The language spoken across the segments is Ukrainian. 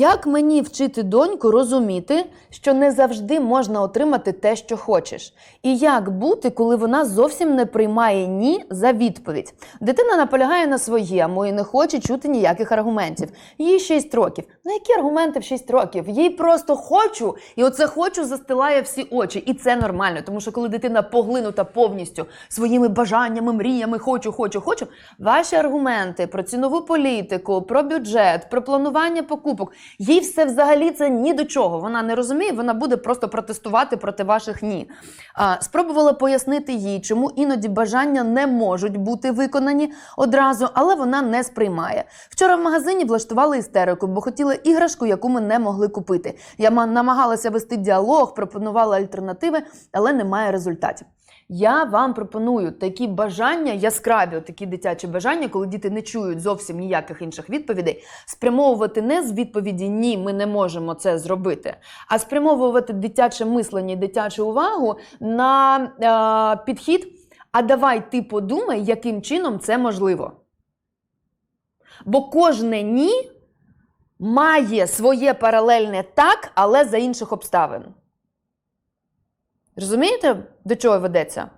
Як мені вчити доньку розуміти, що не завжди можна отримати те, що хочеш? І як бути, коли вона зовсім не приймає ні за відповідь? Дитина наполягає на своєму і не хоче чути ніяких аргументів. Їй 6 років. Ну які аргументи в 6 років? Їй просто хочу, і оце хочу застилає всі очі. І це нормально, тому що коли дитина поглинута повністю своїми бажаннями, мріями, хочу, хочу, хочу, ваші аргументи про цінову політику, про бюджет, про планування покупок, їй все взагалі це ні до чого. Вона не розуміє, вона буде просто протестувати проти ваших ні. А, спробувала пояснити їй, чому іноді бажання не можуть бути виконані одразу, але вона не сприймає. Вчора в магазині влаштували істерику, бо хотіли іграшку, яку ми не могли купити. Я ма- намагалася вести діалог, пропонувала альтернативи, але немає результатів. Я вам пропоную такі бажання, яскраві, такі дитячі бажання, коли діти не чують зовсім ніяких інших відповідей, спрямовувати не з відповіді Ні, ми не можемо це зробити, а спрямовувати дитяче мислення, і дитячу увагу на е, підхід. А давай ти подумай, яким чином це можливо. Бо кожне ні має своє паралельне так, але за інших обставин. Розумієте, до чого ведеться?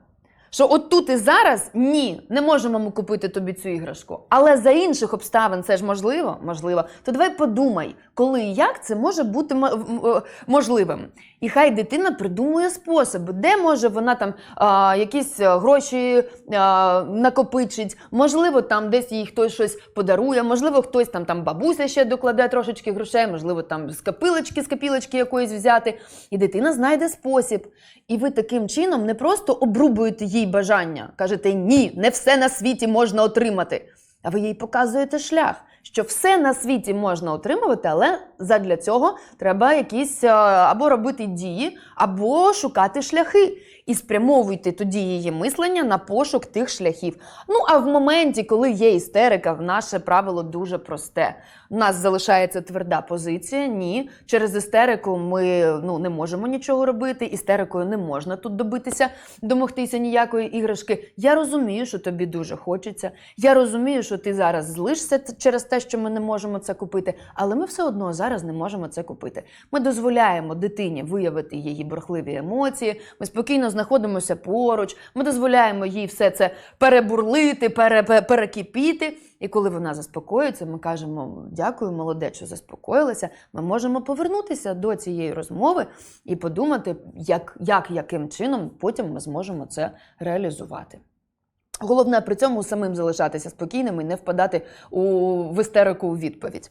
Що от тут і зараз ні, не можемо ми купити тобі цю іграшку. Але за інших обставин це ж можливо? Можливо. То давай подумай, коли і як це може бути е, можливим. І хай дитина придумує способи, де може вона там а, якісь е, гроші а, накопичить, можливо, там десь їй хтось щось подарує, можливо, хтось там, там бабуся ще докладе трошечки грошей, можливо, там з копилочки, з копілочки якоїсь взяти. І дитина знайде спосіб. І ви таким чином не просто обрубуєте їй бажання, кажете ні, не все на світі можна отримати. А ви їй показуєте шлях, що все на світі можна отримувати, але задля цього треба якісь е, або робити дії, або шукати шляхи. І спрямовуйте тоді її мислення на пошук тих шляхів. Ну а в моменті, коли є істерика, наше правило дуже просте. У нас залишається тверда позиція. Ні, через істерику ми ну не можемо нічого робити. Істерикою не можна тут добитися, домогтися ніякої іграшки. Я розумію, що тобі дуже хочеться. Я розумію, що ти зараз злишся через те, що ми не можемо це купити, але ми все одно зараз не можемо це купити. Ми дозволяємо дитині виявити її бурхливі емоції. Ми спокійно знаходимося поруч. Ми дозволяємо їй все це перебурлити, пере, пе- перекипіти. І коли вона заспокоїться, ми кажемо дякую, молодець, що заспокоїлася. Ми можемо повернутися до цієї розмови і подумати, як, як яким чином потім ми зможемо це реалізувати. Головне при цьому самим залишатися спокійним і не впадати у в істерику у відповідь.